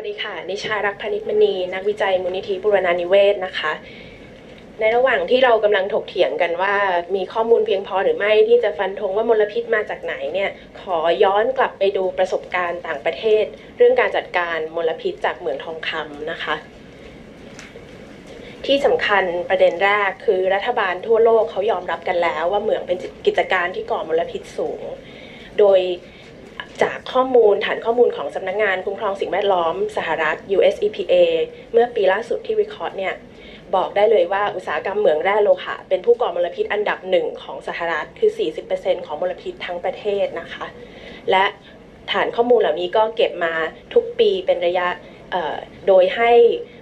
วัสดีค่ะ นิชารักพนิชมณี นักวิจัยมูลนิธิบุรณานิเวศนะคะ ในระหว่างที่เรากำลังถกเถียงกันว่า มีข้อมูลเพียงพอหรือไม่ที่จะฟันธงว่ามลพิษมาจากไหนเนี่ย ขอย้อนกลับไปดูประสบการณ์ต่างประเทศ เรื่องการจัดการมลพิษจากเหมืองทองคำนะคะ ที่สำคัญประเด็นแรกคือรัฐบาลทั่วโลกเขายอมรับกันแล้ว ว่าเหมืองเป็นกิจการที่ก่อมลพิษสูง โดย จากข้อมูลฐานข้อมูลของสำนักงานคุ้มครองสิ่งแวดล้อมสหรัฐ US EPA เมื่อปีล่าสุดที่วิเคราะห์เนี่ยบอกได้เลยว่าอุตสาหกรรมเหมืองแร่โลหะเป็นผู้ก่อมลพิษอันดับหนึ่งของสหรัฐคือ 40%ของมลพิษทั้งประเทศนะคะ และฐานข้อมูลเหล่านี้ก็เก็บมาทุกปีเป็นระยะโดยให้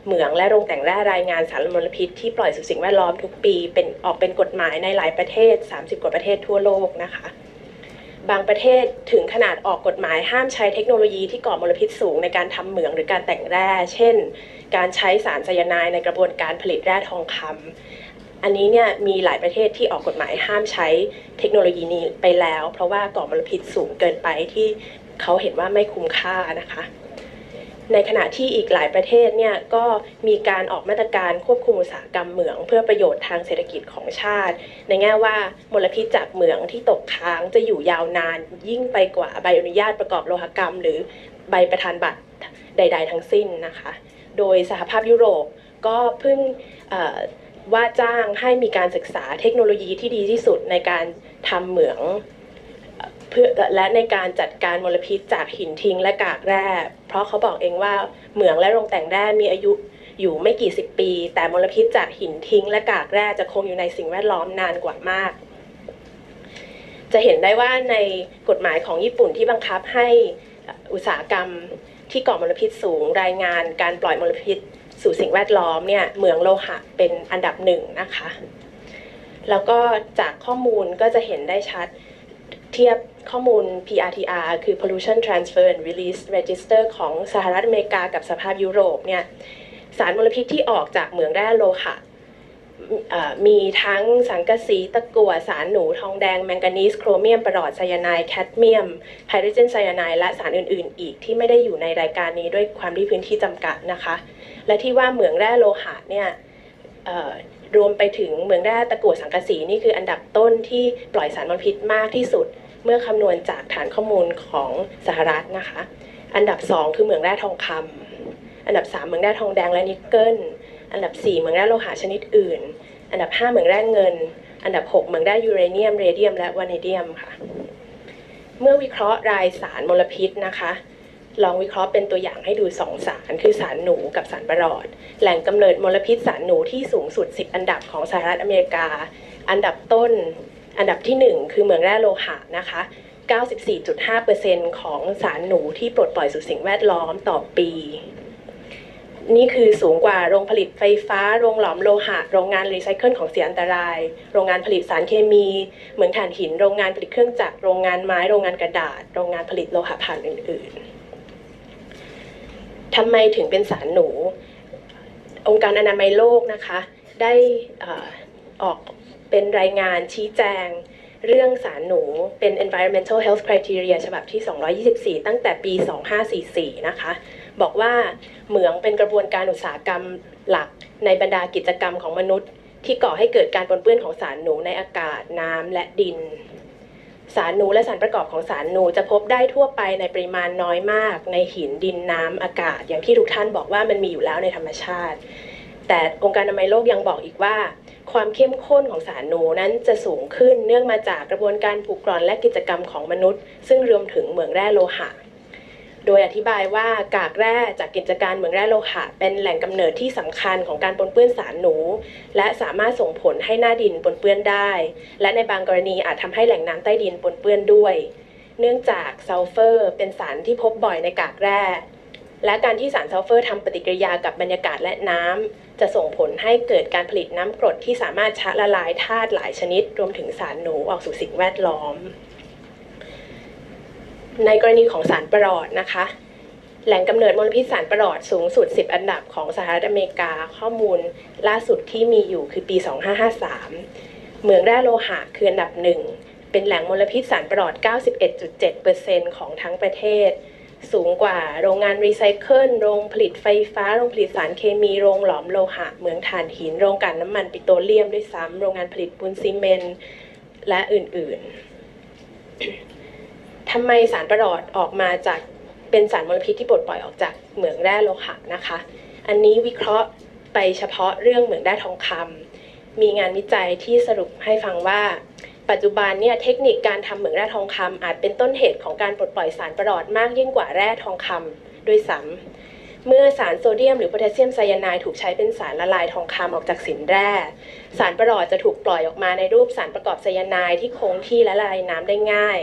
เหมืองและโรงแต่งแร่รายงานสารมลพิษที่ปล่อยสู่สิ่งแวดล้อมทุกปี เป็นออกเป็นกฎหมายในหลายประเทศ 30 กว่าประเทศทั่วโลกนะคะ บางประเทศถึงขนาดออกกฎหมายห้ามใช้เทคโนโลยีที่ก่อมลพิษสูงในการทำเหมืองหรือการแต่งแร่ เช่น การใช้สารไซยาไนด์ในกระบวนการผลิตแร่ทองคำอันนี้เนี่ยมีหลายประเทศที่ออกกฎหมายห้ามใช้เทคโนโลยีนี้ไปแล้ว เพราะว่าก่อมลพิษสูงเกินไปที่เขาเห็นว่าไม่คุ้มค่านะคะ ในขณะที่อีกหลายประเทศเนี่ยก็มีการออกมาตรการควบคุมอุตสาหกรรมเหมือง เพื่อประโยชน์ทางเศรษฐกิจของชาติ ในแง่ว่ามลพิษจากเหมืองที่ตกค้างจะอยู่ยาวนาน ยิ่งไปกว่าใบอนุญาตประกอบโลหกรรม หรือใบประธานบัตรใด ๆ ทั้งสิ้นนะคะ โดยสหภาพยุโรปก็เพิ่งว่าจ้างให้มีการศึกษาเทคโนโลยีที่ดีที่สุดในการทำเหมือง เพื่อและในการจัดการมลพิษจากหินทิ้งและกากแร่ เพราะเขาบอกเองว่าเหมืองและโรงแต่งแร่มีอายุอยู่ไม่กี่สิบปี แต่มลพิษจากหินทิ้ง และกากแร่จะคงอยู่ในสิ่งแวดล้อมนานกว่ามาก จะเห็นได้ว่าในกฎหมายของญี่ปุ่นที่บังคับให้อุตสาหกรรมที่ก่อมลพิษสูงรายงานการปล่อยมลพิษสู่สิ่งแวดล้อมเนี่ยเหมืองโลหะเป็นอันดับหนึ่งนะคะ แล้วก็จากข้อมูลก็จะเห็นได้ชัด เทียบข้อมูล PRTR คือ Pollution Transfer and Release Register ของสหรัฐอเมริกากับสภาพยุโรปเนี่ยสารมลพิษที่ออกจากเหมืองแร่โลหะมีทั้งสังกะสีตะกั่วสารหนูทองแดง แมงกานีสโครเมียมปรอดไซยาไนด์แคดเมียมไฮโดรเจนไซยาไนด์และสารอื่น ๆ อีกที่ไม่ได้อยู่ในรายการนี้ด้วยความที่พื้นที่จำกัดนะคะ และที่ว่าเหมืองแร่โลหะเนี่ยรวมไปถึงเหมืองแร่ตะกั่วสังกะสีนี่คืออันดับต้นที่ปล่อยสารมลพิษมากที่สุด เมื่อคำนวณจากฐานข้อมูลของสหรัฐนะคะ อันดับ 2 คือเหมืองแร่ทองคำอันดับ 3 เหมืองแร่ทองแดงและนิกเกิล อันดับ 4 เหมืองแร่โลหะชนิดอื่น อันดับ 5 เหมืองแร่เงิน อันดับ 6 เหมืองแร่ยูเรเนียม เรเดียม และวานิเดียมค่ะ เมื่อวิเคราะห์รายสารมลพิษนะคะลองวิเคราะห์เป็นตัวอย่างให้ดู2สารคือสารหนูกับสารประหลอด แหล่งกำเนิดมลพิษสารหนูที่สูงสุด 10 อันดับของสหรัฐอเมริกา อันดับต้น อันดับที่ 1 คือเมืองแร่โลหะนะคะ 94.5%ของสารหนูที่ปลดปล่อยสู่สิ่งแวดล้อมต่อปี นี่คือสูงกว่าโรงผลิตไฟฟ้า โรงหลอมโลหะ โรงงานรีไซเคิลของเสียอันตราย โรงงานผลิตสารเคมี เหมืองถ่านหิน โรงงานผลิตเครื่องจักร โรงงานไม้ โรงงานกระดาษ โรงงานผลิตโลหะผ่านอื่น ๆทำไมถึงเป็นสารหนู องค์การอนามัยโลกนะคะ ได้ออก เป็นรายงานชี้แจง เรื่องสารหนูเป็น environmental health criteria ฉบับที่ 224 ตั้งแต่ปี 2544 นะคะ บอกว่าเหมืองเป็นกระบวนการอุตสาหกรรมหลักในบรรดากิจกรรมของมนุษย์ ที่ก่อให้เกิดการปนเปื้อนของสารหนูในอากาศน้ำและดิน สารหนูและสารประกอบของสารหนูจะพบได้ทั่วไปในปริมาณน้อยมาก ในหินดินน้ำอากาศ อย่างที่ทุกท่านบอกว่ามันมีอยู่แล้วในธรรมชาติ แต่องค์การอนามัยโลกยังบอกอีกว่า ความเข้มข้นของสารหนูนั้นจะสูงขึ้นเนื่องมาจากกระบวนการปลูกกร่อนและกิจกรรมของมนุษย์ ซึ่งรวมถึงเหมืองแร่โลหะ โดยอธิบายว่ากากแร่จากกิจการเหมืองแร่โลหะ เป็นแหล่งกำเนิดที่สำคัญของการปนเปื้อนสารหนู และสามารถส่งผลให้หน้าดินปนเปื้อนได้ และในบางกรณีอาจทำให้แหล่งน้ำใต้ดินปนเปื้อนด้วย เนื่องจากซัลเฟอร์เป็นสารที่พบบ่อยในกากแร่และการที่สารซัลเฟอร์ทำปฏิกิริยากับบรรยากาศและน้ำ จะส่งผลให้เกิดการผลิตน้ำกรดที่สามารถชะละลายธาตุหลายชนิด รวมถึงสารหนูออกสู่สิ่งแวดล้อม ในกรณีของสารประหลอดนะคะแหล่งกำเนิดมลพิษสารประหลอดสูงสุด 10 อันดับของสหรัฐอเมริกาข้อมูลล่าสุดที่มีอยู่คือปี 2553 เหมืองแร่โลหะคืออันดับหนึ่ง เป็นแหล่งมลพิษสารประหลอด 91.7%ของทั้งประเทศ สูงกว่าโรงงานรีไซเคิลโรงผลิตไฟฟ้า โรงผลิตสารเคมี โรงหลอมโลหะเหมืองถ่านหิน โรงกลั่นน้ำมันปิโตรเลียมด้วยซ้ำโรงงานผลิตปูนซีเมนต์และอื่นๆทำไมสารประหลอดออกมาจากเป็นสารมลพิษที่ปลดปล่อยออกจากเหมืองแร่โลหะนะคะ อันนี้วิเคราะห์ไปเฉพาะเรื่องเหมืองแร่ทองคำมีงานวิจัยที่สรุปให้ฟังว่า ปัจจุบันเนี่ยเทคนิคการทำเหมืองแร่ทองคำอาจเป็นต้นเหตุของการปลดปล่อยสารประหลอดมากยิ่งกว่าแร่ทองคำด้วยซ้ำเมื่อสารโซเดียมหรือโพแทสเซียมไซยาไนด์ถูกใช้เป็นสารละลายทองคำออกจากสินแร่ สารประหลอดจะถูกปล่อยออกมาในรูปสารประกอบไซยาไนด์ที่คงที่และละลายน้ำได้ง่าย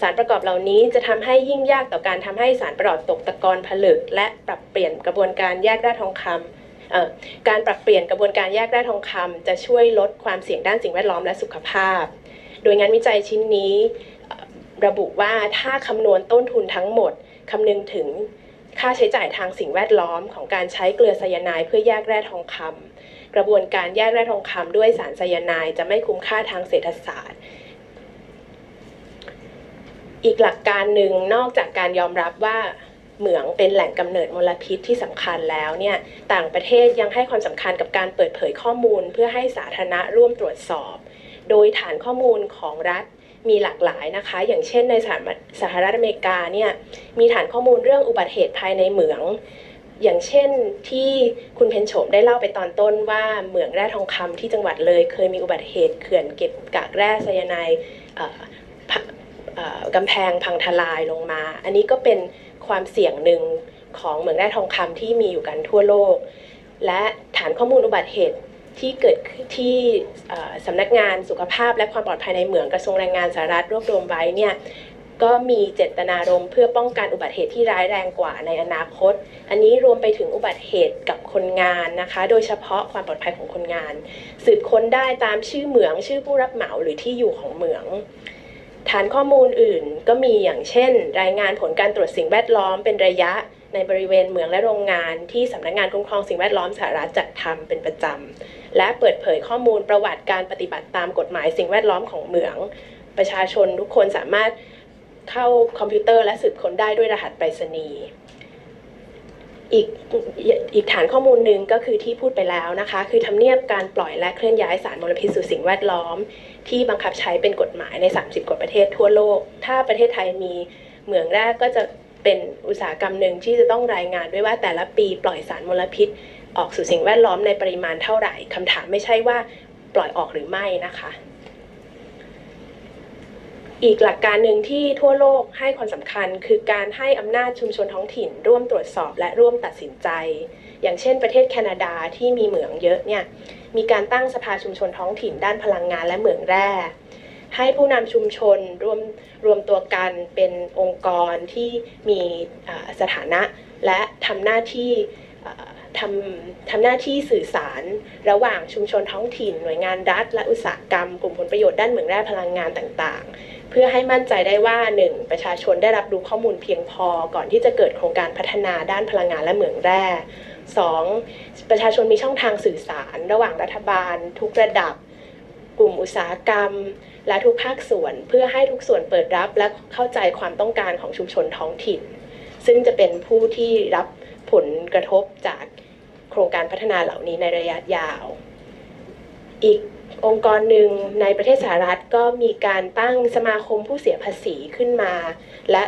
สารประกอบเหล่านี้จะทำให้ยิ่งยากต่อการทำให้สารประหลอดตกตะกอนผลึก และปรับเปลี่ยนกระบวนการแยกแร่ทองคำเอ่อการปรับเปลี่ยนกระบวนการแยกแร่ทองคำจะช่วยลดความเสี่ยงด้านสิ่งแวดล้อมและสุขภาพ โดยงานวิจัยชิ้นนี้ระบุว่าถ้าคำนวณต้นทุนทั้งหมดคำนึงถึงค่าใช้จ่ายทางสิ่งแวดล้อมของการใช้เกลือไซยาไนด์เพื่อแยกแร่ทองคำกระบวนการแยกแร่ทองคำด้วยสารไซยาไนด์จะไม่คุ้มค่าทางเศรษฐศาสตร์ อีกหลักการหนึ่งนอกจากการยอมรับว่าเหมืองเป็นแหล่งกำเนิดมลพิษที่สำคัญแล้วเนี่ยต่างประเทศยังให้ความสำคัญกับการเปิดเผยข้อมูล เพื่อให้สาธารณะร่วมตรวจสอบ โดยฐานข้อมูลของรัฐมีหลากหลายนะคะ อย่างเช่นในสหรัฐสหรฐอเมริกาเนี่ยมีฐานข้อมูลเรื่องอุบัติเหตุภายในเหมือง อย่างเช่นที่คุณเพนโฉมได้เล่าไปตอนต้นว่าเหมืองแร่ทองคำที่จังหวัดเลย เคยมีอุบัติเหตุเขื่อนเก็บกากแร่ไซยาไนด์เอ่อพังเอ่อกำแพงพังทลายลงมา อันนี้ก็เป็นความเสี่ยงหนึ่งของเหมืองแร่ทองคำที่มีอยู่กันทั่วโลก และฐานข้อมูลอุบัติเหตุ ที่เกิดที่สำนักงานสุขภาพและความปลอดภัยในเหมืองกระทรวงแรงงานสหรัฐรวบรวมไว้เนี่ยก็มีเจตนารมณ์เพื่อป้องกันอุบัติเหตุที่ร้ายแรงกว่าในอนาคต อันนี้รวมไปถึงอุบัติเหตุกับคนงานนะคะ โดยเฉพาะความปลอดภัยของคนงาน สืบค้นได้ตามชื่อเหมืองชื่อผู้รับเหมาหรือที่อยู่ของเหมือง ฐานข้อมูลอื่นก็มีอย่างเช่น รายงานผลการตรวจสิ่งแวดล้อมเป็นระยะ ในบริเวณเหมืองและโรงงานที่สำนักงานคุ้มครองสิ่งแวดล้อมสหรัฐจัดทำเป็นประจำ และเปิดเผยข้อมูลประวัติการปฏิบัติตามกฎหมายสิ่งแวดล้อมของเหมือง ประชาชนทุกคนสามารถเข้าคอมพิวเตอร์และสืบค้นได้ด้วยรหัสไปรษณีย์อีกอีกฐานข้อมูลหนึ่งก็คือที่พูดไปแล้วนะคะ คือทำเนียบการปล่อยและเคลื่อนย้ายสารมลพิษสู่สิ่งแวดล้อม ที่บังคับใช้เป็นกฎหมายใน 30 กว่าประเทศทั่วโลก ถ้าประเทศไทยมีเหมืองแรกก็จะ เป็นอุตสาหกรรมหนึ่งที่จะต้องรายงานด้วยว่าแต่ละปีปล่อยสารมลพิษ ออกสู่สิ่งแวดล้อมในปริมาณเท่าไหร่คำถามไม่ใช่ว่าปล่อยออกหรือไม่นะคะ อีกหลักการหนึ่งที่ทั่วโลกให้ความสำคัญ คือการให้อำนาจชุมชนท้องถิ่น ร่วมตรวจสอบและร่วมตัดสินใจ อย่างเช่น ประเทศแคนาดาที่มีเหมืองเยอะเนี่ยมีการตั้งสภาชุมชนท้องถิ่นด้านพลังงานและเหมืองแร่ ให้ผู้นำชุมชนรวมรวมตัวกันเป็นองค์กรที่มีสถานะ และทำหน้าที่ทำทำหน้าที่สื่อสารระหว่างชุมชนท้องถิ่น หน่วยงานรัฐ และอุตสาหกรรม กลุ่มผลประโยชน์ด้านเหมืองแร่พลังงานต่างๆ เพื่อให้มั่นใจได้ว่า 1. ประชาชนได้รับรู้ข้อมูลเพียงพอก่อนที่จะเกิดโครงการพัฒนาด้านพลังงานและเหมืองแร่ 2. ประชาชนมีช่องทางสื่อสาร ระหว่างรัฐบาล ทุกระดับ กลุ่มอุตสาหกรรม และทุกภาคส่วน เพื่อให้ทุกส่วนเปิดรับและเข้าใจความต้องการของชุมชนท้องถิ่น ซึ่งจะเป็นผู้ที่รับผลกระทบจากโครงการพัฒนาเหล่านี้ในระยะยาว อีกองค์กรหนึ่งในประเทศสหรัฐก็มีการตั้งสมาคมผู้เสียภาษีขึ้นมา และ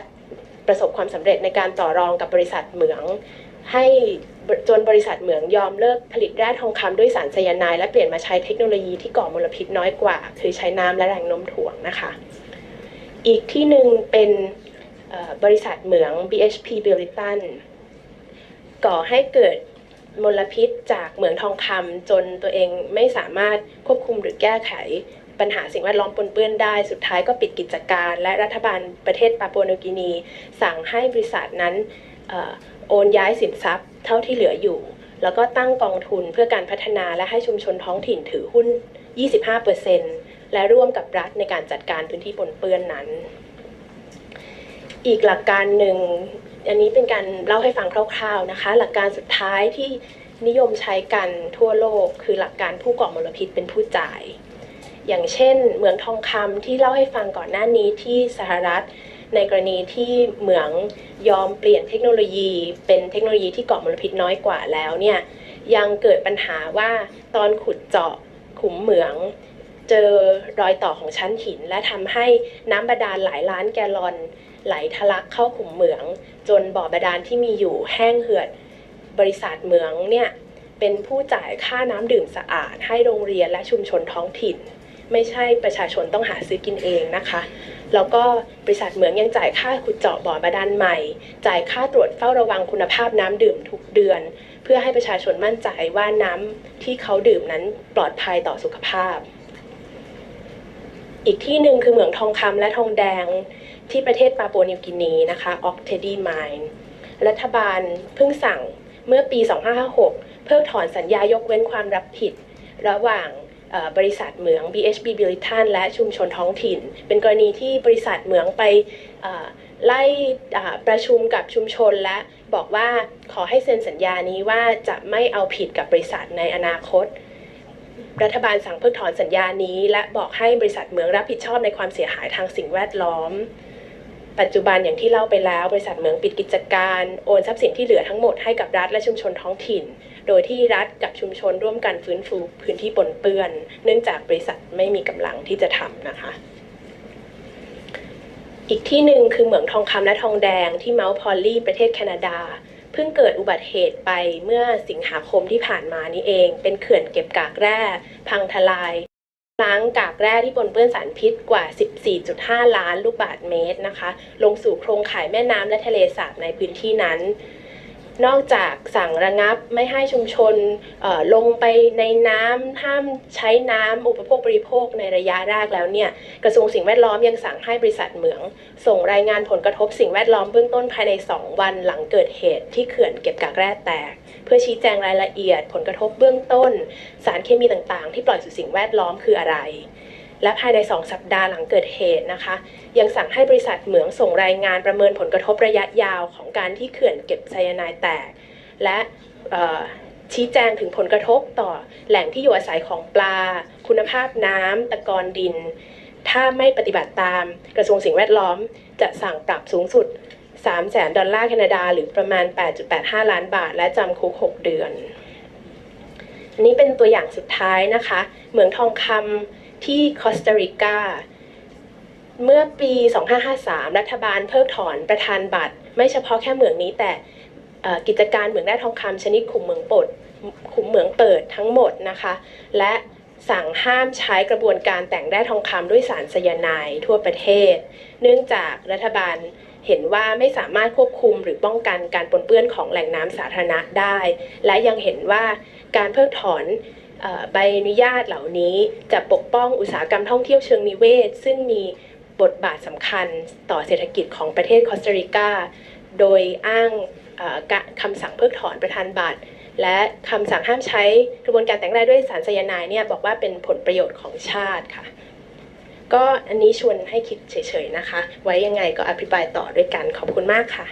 ประสบความสำเร็จในการต่อรองกับบริษัทเหมืองให้ จนบริษัทเหมืองยอมเลิกผลิตแร่ทองคำด้วยสารไซยาไนด์และเปลี่ยนมาใช้เทคโนโลยีที่ก่อมลพิษน้อยกว่า คือใช้น้ำและแรงโน้มถ่วงนะคะ อีกที่หนึ่งเป็นบริษัทเหมือง BHP Billiton ก่อให้เกิดมลพิษจากเหมืองทองคำจนตัวเองไม่สามารถควบคุมหรือแก้ไขปัญหาสิ่งแวดล้อมปนเปื้อนได้ สุดท้ายก็ปิดกิจการ และรัฐบาลประเทศปาปัวนิวกินี สั่งให้บริษัทนั้นออโอนย้ายสินทรัพย์ เท่าที่เหลืออยู่ แล้วก็ตั้งกองทุนเพื่อการพัฒนาและให้ชุมชนท้องถิ่นถือหุ้น 25%และร่วมกับรัฐในการจัดการพื้นที่ปนเปื้อนนั้น อีกหลักการหนึ่งอันนี้เป็นการเล่าให้ฟังคร่าวๆนะคะ หลักการสุดท้ายที่นิยมใช้กันทั่วโลก คือหลักการผู้ก่อมลพิษเป็นผู้จ่าย อย่างเช่นเหมืองทองคำที่เล่าให้ฟังก่อนหน้านี้ที่สหรัฐ ในกรณีที่เหมืองยอมเปลี่ยนเทคโนโลยี เป็นเทคโนโลยีที่ก่อมลพิษน้อยกว่าแล้วเนี่ยยังเกิดปัญหาว่าตอนขุดเจาะขุมเหมืองเจอรอยต่อของชั้นหิน และทำให้น้ำบาดาลหลายล้านแกลลอน ไหลทะลักเข้าขุมเหมือง จนบ่อบาดาลที่มีอยู่แห้งเหือด บริษัทเหมืองเนี่ยเป็นผู้จ่ายค่าน้ำดื่มสะอาด ให้โรงเรียนและชุมชนท้องถิ่น ไม่ใช่ประชาชนต้องหาซื้อกินเองนะคะ แล้วก็บริษัทเหมืองยังจ่ายค่าขุดเจาะบ่อบาดาลใหม่ จ่ายค่าตรวจเฝ้าระวังคุณภาพน้ำดื่มทุกเดือน เพื่อให้ประชาชนมั่นใจว่าน้ำที่เขาดื่มนั้นปลอดภัยต่อสุขภาพ อีกที่หนึ่งคือเหมืองทองคำและทองแดงที่ประเทศปาปัวนิวกินีนะคะออกเทดีมายรัฐบาลเพิ่งสั่งเมื่อปี 2556 เพิกถอนสัญญายกเว้นความรับผิด ระหว่าง บริษัทเหมือง BHB b i l l i t o n และชุมชนท้องถิ่น เป็นกรณีที่บริษัทเหมืองไปไล่ประชุมกับชุมชนและบอกว่าขอให้เซ็นสัญญานี้ว่าจะไม่เอาผิดกับบริษัทในอนาคต รัฐบาลสั่งเพิกถอนสัญญานี้ และบอกให้บริษัทเหมืองรับผิดชอบในความเสียหายทางสิ่งแวดล้อม ปัจจุบันอย่างที่เล่าไปแล้ว บริษัทเหมืองปิดกิจการ โอนทรัพย์สินที่เหลือทั้งหมดให้กับรัฐและชุมชนท้องถิ่น โดยที่รัฐกับชุมชนร่วมกันฟื้นฟูพื้นที่ปนเปื้อน เนื่องจากบริษัทไม่มีกำลังที่จะทำนะคะอีกที่หนึ่งคือเหมืองทองคำและทองแดงที่เมาส์พอลลี่ประเทศแคนาดา เพิ่งเกิดอุบัติเหตุไปเมื่อสิงหาคมที่ผ่านมานี้เอง เป็นเขื่อนเก็บกากแร่ พังทลาย ล้างกากแร่ที่ปนเปื้อนสารพิษกว่า 14.5 ล้านลูกบาศก์เมตรนะคะ ลงสู่โครงข่ายแม่น้ำและทะเลสาบในพื้นที่นั้น นอกจากสั่งระงับไม่ให้ชุมชนลงไปในน้ำห้ามใช้น้ำอุปโภคบริโภคในระยะแรกแล้วเนี่ยกระทรวงสิ่งแวดล้อมยังสั่งให้บริษัทเหมือง ส่งรายงานผลกระทบสิ่งแวดล้อมเบื้องต้นภายใน 2 วันหลังเกิดเหตุที่เขื่อนเก็บกากแร่แตก เพื่อชี้แจงรายละเอียดผลกระทบเบื้องต้น สารเคมีต่างๆ ที่ปล่อยสู่สิ่งแวดล้อมคืออะไร และภายใน 2 สัปดาห์หลังเกิดเหตุนะคะ ยังสั่งให้บริษัทเหมืองส่งรายงานประเมินผลกระทบระยะยาวของการที่เขื่อนเก็บไซยาไนด์แตก และชี้แจงถึงผลกระทบต่อแหล่งที่อยู่อาศัยของปลา คุณภาพน้ำตะกอนดิน ถ้าไม่ปฏิบัติตามกระทรวงสิ่งแวดล้อม จะสั่งปรับสูงสุด3แสนดอลลาร์แคนาดา หรือประมาณ 8.85 ล้านบาท และจำคุก 6 เดือน อันนี้เป็นตัวอย่างสุดท้ายนะคะ เหมืองทองคำ ที่คอสตาริกา เมื่อปี 2553 รัฐบาลเพิกถอนประธานบัตร ไม่เฉพาะแค่เหมืองนี้แต่กิจการเหมืองแร่ทองคำชนิดขุมเหมืองปดขุมเหมืองเปิดทั้งหมดนะคะ และสั่งห้ามใช้กระบวนการแต่งแร่ทองคำด้วยสารไซยาไนด์ทั่วประเทศ เนื่องจากรัฐบาลเห็นว่าไม่สามารถควบคุมหรือป้องกันการปนเปื้อนของแหล่งน้ำสาธารณะได้ และยังเห็นว่าการเพิกถอน ใบอนุญาตเหล่านี้จะปกป้องอุตสาหกรรมท่องเที่ยวเชิงนิเวศ ซึ่งมีบทบาทสำคัญต่อเศรษฐกิจของประเทศคอสตาริกา โดยอ้างคำสั่งเพิกถอนประธานบัตร และคำสั่งห้ามใช้กระบวนการแต่งแร่ด้วยสารไซยาไนด์เนี่ยบอกว่าเป็นผลประโยชน์ของชาติค่ะ ก็อันนี้ชวนให้คิดเฉยๆนะคะ ไว้ยังไงก็อภิปรายต่อด้วยกันขอบคุณมากค่ะ